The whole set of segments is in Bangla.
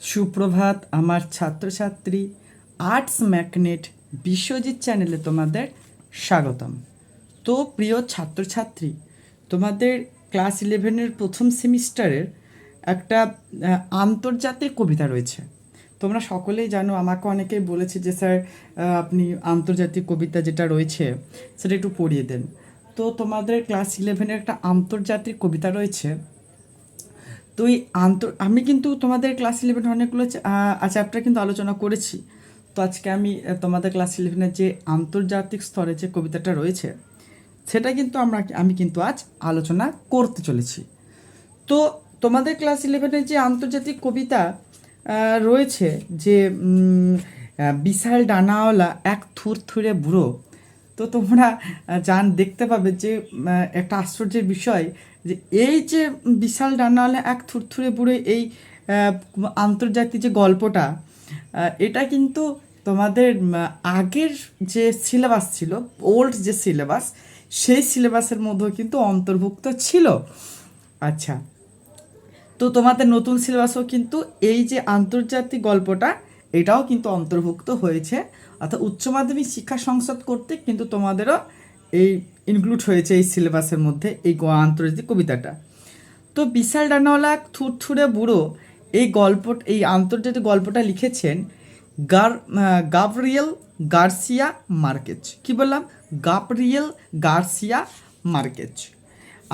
সুপ্রভাত আমার ছাত্রছাত্রী আর্টস ম্যাগনেট বিশ্বজিৎ চ্যানেলে তোমাদের স্বাগতম। তো প্রিয় ছাত্রছাত্রী, তোমাদের ক্লাস ইলেভেনের প্রথম সেমিস্টারের একটা আন্তর্জাতিক কবিতা রয়েছে। তোমরা সকলেই জানো, আমাকে অনেকেই বলেছে যে, স্যার আপনি আন্তর্জাতিক কবিতা যেটা রয়েছে, সেটা একটু পড়িয়ে দেন। তো তোমাদের ক্লাস ইলেভেনের একটা আন্তর্জাতিক কবিতা রয়েছে। তো এই আন্তর, আমি কিন্তু তোমাদের ক্লাস ইলেভেনে অনেকগুলো চ্যাপ্টার কিন্তু আলোচনা করেছি। তো আজকে আমি তোমাদের ক্লাস ইলেভেনের যে আন্তর্জাতিক স্তরে যে কবিতাটা রয়েছে, সেটা কিন্তু আমরা, আমি কিন্তু আজ আলোচনা করতে চলেছি। তো তোমাদের ক্লাস ইলেভেনের যে আন্তর্জাতিক কবিতা রয়েছে যে বিশাল ডানাওয়ালা এক থুরথুরে বুড়ো। তো তোমরা জান, দেখতে পাবে যে একটা আশ্চর্যের বিষয় যে এই যে বিশাল ডানাওয়ালা এক থুরথুরে বুড়ো এই আন্তর্জাতিক যে গল্পটা এটা কিন্তু তোমাদের আগের যে সিলেবাস ছিল, ওল্ড যে সিলেবাস, সেই সিলেবাসের মধ্যেও কিন্তু অন্তর্ভুক্ত ছিল। আচ্ছা তো তোমাদের নতুন সিলেবাসও কিন্তু এই যে আন্তর্জাতিক গল্পটা, এটাও কিন্তু অন্তর্ভুক্ত হয়েছে। অর্থাৎ উচ্চ মাধ্যমিক শিক্ষা সংসদ কর্তৃক কিন্তু তোমাদেরও এই ইনক্লুড হয়েছে এই সিলেবাসের মধ্যে এই আন্তর্জাতিক কবিতাটা। তো বিশাল ডানাওয়ালা, থুরথুরে বুড়ো এই গল্প, এই আন্তর্জাতিক গল্পটা লিখেছেন গার গাব্রিয়েল গার্সিয়া মার্কেজ। কি বললাম? Gabriel Garcia Marquez.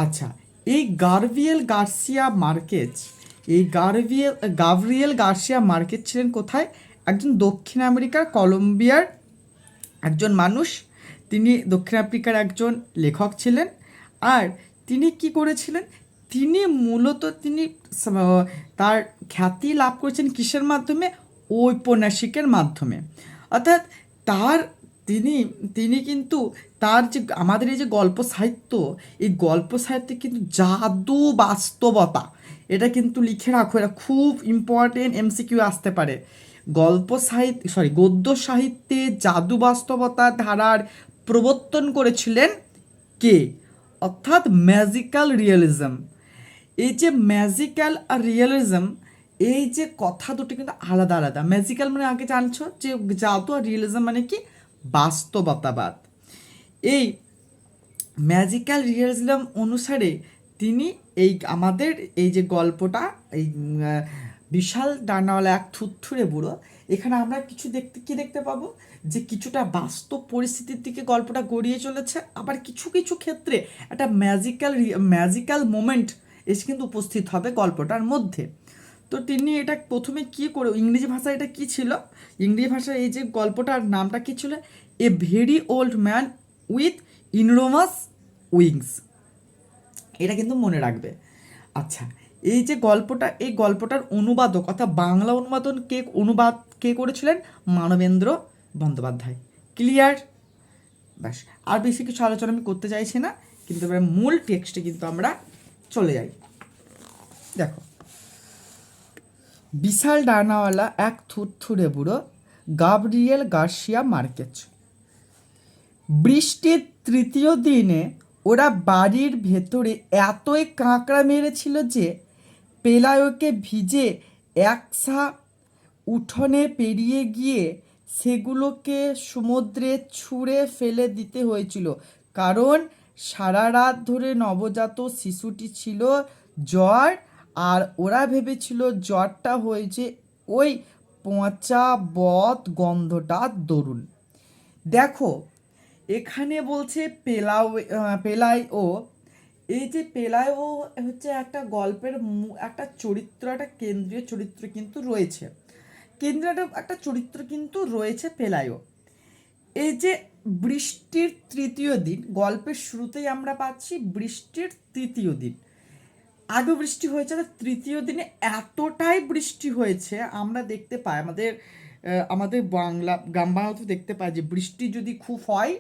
আচ্ছা এই গার্ভিয়েল গার্সিয়া মার্কেজ, এই গার্ভিয়েল, গাব্রিয়েল গার্সিয়া মার্কেজ ছিলেন কোথায়? একজন দক্ষিণ আমেরিকার, কলম্বিয়ার একজন মানুষ তিনি দক্ষিণ আফ্রিকার একজন লেখক ছিলেন। আর তিনি কি করেছিলেন? তিনি মূলত তিনি তার খ্যাতি লাভ করেছেন কিসের মাধ্যমে? ঔপন্যাসিকের মাধ্যমে। অর্থাৎ তার তিনি তিনি কিন্তু তার যে আমাদের এই যে গল্প সাহিত্য, এই গল্প সাহিত্যে কিন্তু জাদু বাস্তবতা, এটা কিন্তু লিখে রাখো। এটা খুব ইম্পর্টেন্ট এমসিকিউ আসতে পারে। গল্প সাহিত্য সরি গদ্য সাহিত্যে জাদু বাস্তবতা ধারার প্রবর্তন করেছিলেন কে? অর্থাৎ ম্যাজিক্যাল রিয়েলিজম এই যে ম্যাজিক্যাল আর রিয়েলিজম এই যে কথা দুটো কিন্তু আলাদা আলাদা। ম্যাজিক্যাল মানে আগে জানছো যে জাদু আর রিয়েলিজম মানে কি? বাস্তবতাবাদ। এই ম্যাজিক্যাল রিয়েলিজম অনুসারে তিনি এই আমাদের এই যে গল্পটা, এই বিশাল ডানাওয়ালা এক থুথুরে বুড়ো। এখানে আমরা কিছু দেখতে, কি দেখতে পাবো? যে কিছুটা বাস্তব পরিস্থিতির দিকে গল্পটা গড়িয়ে চলেছে। আবার কিছু কিছু ক্ষেত্রে একটা ম্যাজিক্যাল ম্যাজিক্যাল মোমেন্ট এসে কিন্তু উপস্থিত হবে গল্পটার মধ্যে। তো তিনি এটা প্রথমে কি করে, ইংরেজি ভাষায় এটা কি ছিল? ইংরেজি ভাষায় এই যে গল্পটার নামটা কি ছিল? A very old man with enormous wings. এটা কিন্তু মনে রাখবে। আচ্ছা এই যে গল্পটা, এই গল্পটার অনুবাদক, অর্থাৎ বাংলা অনুবাদন কে, অনুবাদ কে করেছিলেন? মানবেন্দ্র বন্দ্যোপাধ্যায়। ক্লিয়ার ব্যাস, আর বেশি কিছু আলোচনা আমি করতে চাইছি না, কিন্তু এবার মূল টেক্সটে কিন্তু আমরা চলে যাই। দেখো। বিশাল ডানাওয়ালা এক থুরথুরে বুড়ো, গাবরিয়েল গার্সিয়া মার্কেজ। বৃষ্টির তৃতীয় দিনে ওরা বাড়ির ভেতরে এতই কাঁকড়া মেরেছিল যে পেলায়োকে ভিজে একসা উঠোনে পেরিয়ে গিয়ে সেগুলোকে সমুদ্রে ছুঁড়ে ফেলে দিতে হয়েছিল। কারণ সারা রাত ধরে নবজাত শিশুটি ছিল জ্বর আর ওরা ভেবেছিল জ্বরটা হয়েছে ওই পচা বদ গন্ধটা দরুন। দেখো, এখানে বলছে পেলাও পেলাই ও এই যে পেলাই ও হচ্ছে একটা গল্পের একটা চরিত্র, একটা কেন্দ্রীয় চরিত্র কিন্তু রয়েছে। কেন্দ্রীয় একটা চরিত্র কিন্তু রয়েছে পেলায়ও এই যে বৃষ্টির তৃতীয় দিন, গল্পের শুরুতেই আমরা পাচ্ছি বৃষ্টির তৃতীয় দিন। আগে বৃষ্টি হয়েছে আর তৃতীয় দিনে এতটাই বৃষ্টি হয়েছে, আমরা দেখতে পাই, আমাদের আমাদের বাংলা, গ্রাম বাংলাতে দেখতে পাই যে বৃষ্টি যদি খুব হয়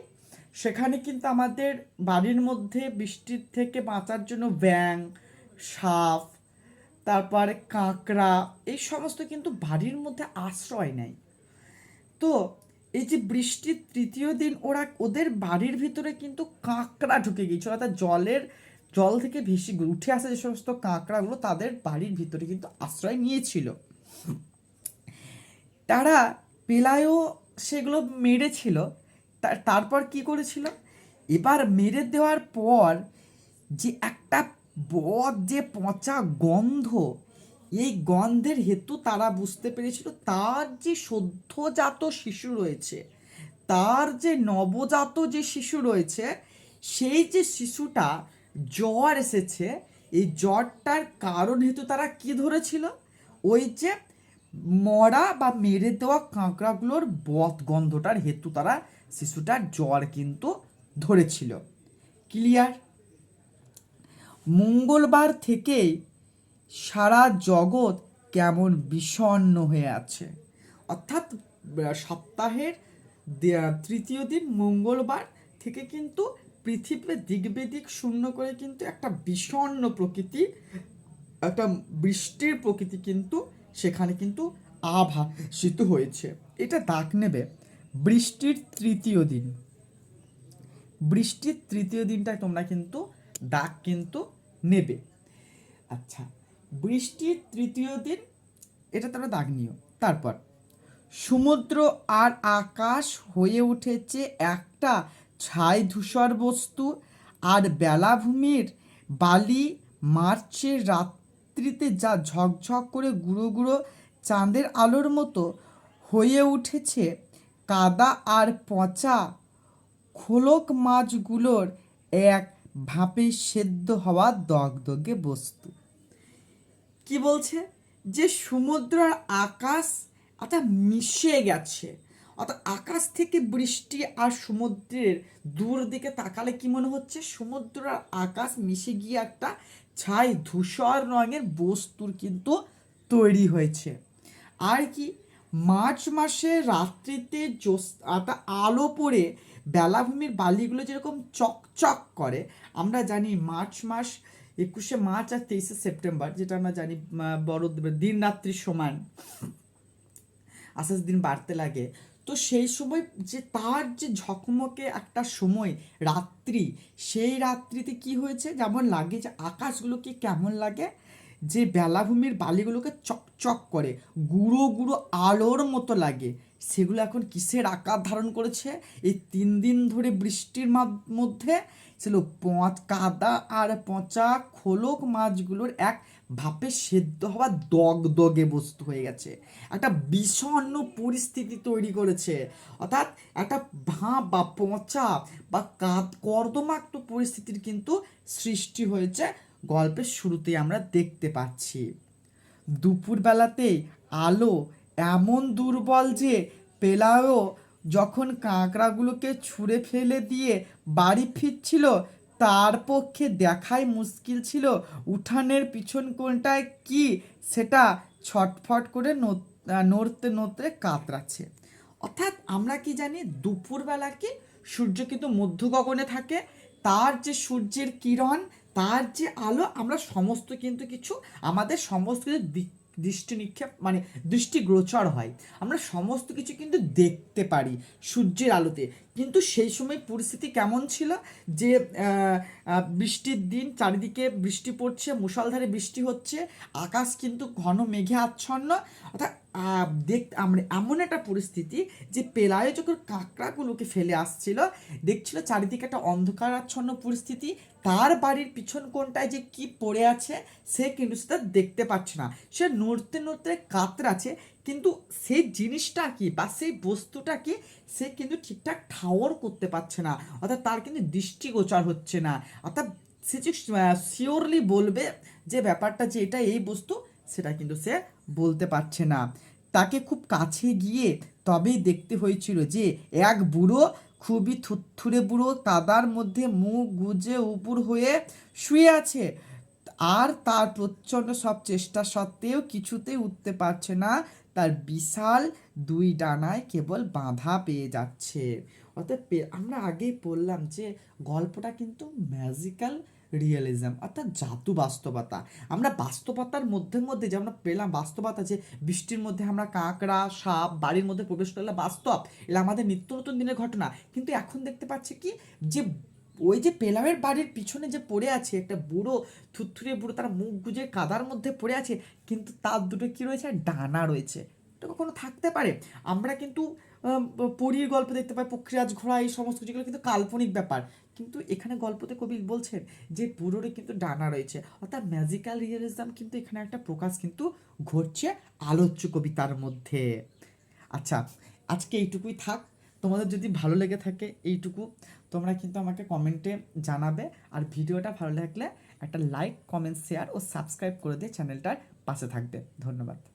সেখানে কিন্তু আমাদের বাড়ির মধ্যে বৃষ্টির থেকে বাঁচার জন্য ব্যাং সাপ তারপরে কাঁকড়া, এই সমস্ত কিন্তু বাড়ির মধ্যে আশ্রয় নেয়। তো এই যে বৃষ্টির তৃতীয় দিন, ওরা ওদের বাড়ির ভিতরে কিন্তু কাঁকড়া ঢুকে গিয়েছিল। অর্থাৎ জলের, জল থেকে ভেসে উঠে আসা যে সমস্ত কাঁকড়াগুলো তাদের বাড়ির ভিতরে কিন্তু আশ্রয় নিয়েছিল। তারা পেলায়ও সেগুলো মেরেছিল তারপর কি করেছিল? এবার মেরে দেওয়ার পর যে একটা বদ যে পচা গন্ধ, এই গন্ধের হেতু তারা বুঝতে পেরেছিল, তার যে সদ্যজাত শিশু রয়েছে, তার যে নবজাত যে শিশু রয়েছে, সেই যে শিশুটা জ্বর এসেছে, এই জ্বরটার কারণ হেতু তারা কি ধরেছিল? ওই যে মরা বা মেরে দেওয়া কাঁকড়াগুলোর বদ গন্ধটার হেতু তারা শিশুটার জ্বর কিন্তু ধরেছিল। ক্লিয়ার? মঙ্গলবার থেকেই সারা জগৎ কেমন বিষণ্ণ হয়ে আছে। অর্থাৎ সপ্তাহের তৃতীয় দিন মঙ্গলবার থেকে কিন্তু পৃথিবীর দিক বেদিক শূন্য করে কিন্তু একটা বিষণ্ণ প্রকৃতি, একটা বৃষ্টির প্রকৃতি কিন্তু সেখানে কিন্তু আভাসিত হয়েছে। এটা দাগ নেবে বৃষ্টির তৃতীয় দিন। বৃষ্টির তৃতীয় দিনটায় তোমরা কিন্তু দাগ কিন্তু নেবে। আচ্ছা বৃষ্টির তৃতীয় দিন, এটা তোমরা দাগ নিও। তারপর, সমুদ্র আর আকাশ হয়ে উঠেছে একটা ছাই ধূসর বস্তু, আর বেলাভূমির বালি মার্চের রাত্রিতে যা ঝকঝক করে গুঁড়ো গুঁড়ো চাঁদের আলোর মতো হয়ে উঠেছে, কাদা আর পচা খোলক মাছগুলোর এক ভাপে সেদ্ধ হওয়া দগদগে বস্তু। কি বলছে? যে সমুদ্র আর আকাশ অর্থাৎ মিশে গেছে। অর্থাৎ আকাশ থেকে বৃষ্টি আর সমুদ্রের দূর দিকে তাকালে কি মনে হচ্ছে? সমুদ্র আর আকাশ মিশে গিয়ে একটা ছাই ধূসর রঙের বস্তুর কিন্তু তৈরি হয়েছে। আর কি? মার্চ মাসে রাত্রিতে জোস একটা আলো পড়ে বেলাভূমির বালিগুলো যেরকম চকচক করে, আমরা জানি মার্চ মাস একুশে মার্চ আর তেইশে সেপ্টেম্বর, যেটা আমরা জানি বড় দিন রাত্রির সমান। আস্তে দিন বাড়তে লাগে। তো সেই সময় যে তার যে ঝকমকে একটা সময়, রাত্রি, সেই রাত্রিতে কি হয়েছে? যেমন লাগে যে আকাশগুলোকে কেমন লাগে? যে বেলাভূমির বালিগুলোকে চকচক করে, গুঁড়ো গুঁড়ো আলোর মতো লাগে। সেগুলো এখন কিসের আকার ধারণ করেছে? এই তিন দিন ধরে বৃষ্টির মধ্যে ছিল পচ কাদা আর পচা খোলক মাছগুলোর এক ভাপে সেদ্ধ হওয়া দগদগে বস্তু হয়ে গেছে। একটা বিষণ্ণ পরিস্থিতি তৈরি করেছে। অর্থাৎ একটা ভাঁ বা পচা বা কাদ, কর্দমাক্ত পরিস্থিতির কিন্তু সৃষ্টি হয়েছে গল্পের শুরুতেই আমরা দেখতে পাচ্ছি। দুপুরবেলাতেই আলো এমন দুর্বল যে পেলাও যখন কাঁকড়াগুলোকে ছুঁড়ে ফেলে দিয়ে বাড়ি ফিরছিল, তার পক্ষে দেখাই মুশকিল ছিল উঠানের পিছন কোনটায় কি সেটা ছটফট করে নড়তে নড়তে কাতরাচ্ছে। অর্থাৎ আমরা কি জানি, দুপুরবেলা কি সূর্য কিন্তু মধ্য গগনে থাকে, তার যে সূর্যের কিরণ, তার যে আলো, আমরা সমস্ত কিন্তু কিছু, আমাদের সমস্ত কিছু দিক- দৃষ্টি নিক্ষেপ মানে দৃষ্টিগোচর হয়। আমরা সমস্ত কিছু কিন্তু দেখতে পারি সূর্যের আলোতে। কিন্তু সেই সময় পরিস্থিতি কেমন ছিল? যে বৃষ্টির দিন, চারিদিকে বৃষ্টি পড়ছে, মুষলধারে বৃষ্টি হচ্ছে, আকাশ কিন্তু ঘন মেঘে আচ্ছন্ন, অর্থাৎ দেখ আমরা এমন একটা পরিস্থিতি যে পেলায় যখন কাঁকড়াগুলোকে ফেলে আসছিল। দেখছিল চারিদিকে একটা অন্ধকারাচ্ছন্ন পরিস্থিতি। তার বাড়ির পিছন কোনটায় যে কি পড়ে আছে, সে কিন্তু সেটা দেখতে পাচ্ছে না। সে নড়তে নড়তে কাতরাচ্ছে, কিন্তু সেই জিনিসটা কি বা সেই বস্তুটা কি, সে কিন্তু ঠিকঠাক ঠাওর করতে পারছে না। অর্থাৎ তার কিন্তু দৃষ্টিগোচর হচ্ছে না। অর্থাৎ সে যে শিওরলি বলবে যে ব্যাপারটা যে এটা এই বস্তু সেটা কিন্তু সে বলতে পারছে না। তাকে খুব কাছে গিয়ে তবেই দেখতে হয়েছিল যে, এক বুড়ো খুবই থুরথুরে বুড়ো কাদার মধ্যে মুখ গুজে উপুর হয়ে শুয়ে আছে। আর তার প্রচণ্ড সব চেষ্টা সত্ত্বেও কিছুতেই উঠতে পারছে না। তার বিশাল দুই ডানায় কেবল বাঁধা পেয়ে যাচ্ছে। অর্থাৎ আমরা আগেই বললাম যে, গল্পটা কিন্তু ম্যাজিক্যাল রিয়েলিজম অর্থাৎ জাদু বাস্তবতা। আমরা বাস্তবতার মধ্যে মধ্যে যে আমরা পেলাম বাস্তবতা যে বৃষ্টির মধ্যে আমরা কাঁকড়া, সাপ, বাড়ির মধ্যে প্রবেশ করলে বাস্তব, এটা আমাদের নিত্য নতুন দিনের ঘটনা। কিন্তু এখন দেখতে পাচ্ছি কি যে ওই যে পেলামের বাড়ির পিছনে যে পড়ে আছে একটা বুড়ো থুরথুরে বুড়ো, তার মুখ গুজে কাদার মধ্যে পড়ে আছে, কিন্তু তার দুটো কি রয়েছে? ডানা রয়েছে। এটা কখনো থাকতে পারে? আমরা কিন্তু পরীর গল্প দেখতে পাই, পক্ষীরাজ ঘোড়া, এই সমস্ত যেগুলো কিন্তু কাল্পনিক ব্যাপার। কিন্তু এখানে গল্পতে কবি বলছেন যে পুরোরই কিন্তু ডানা রয়েছে। অর্থাৎ ম্যাজিক্যাল রিয়েলিজম কিন্তু এখানে একটা প্রকাশ কিন্তু ঘটছে আলোচ্য কবিতার মধ্যে। আচ্ছা আজকে এইটুকুই থাক। তোমাদের যদি ভালো লেগে থাকে এইটুকু, তোমরা কিন্তু আমাকে কমেন্টে জানাবে। আর ভিডিওটা ভালো লাগলে একটা লাইক কমেন্ট শেয়ার ও সাবস্ক্রাইব করে দিয়ে চ্যানেলটার পাশে থাকবে। ধন্যবাদ।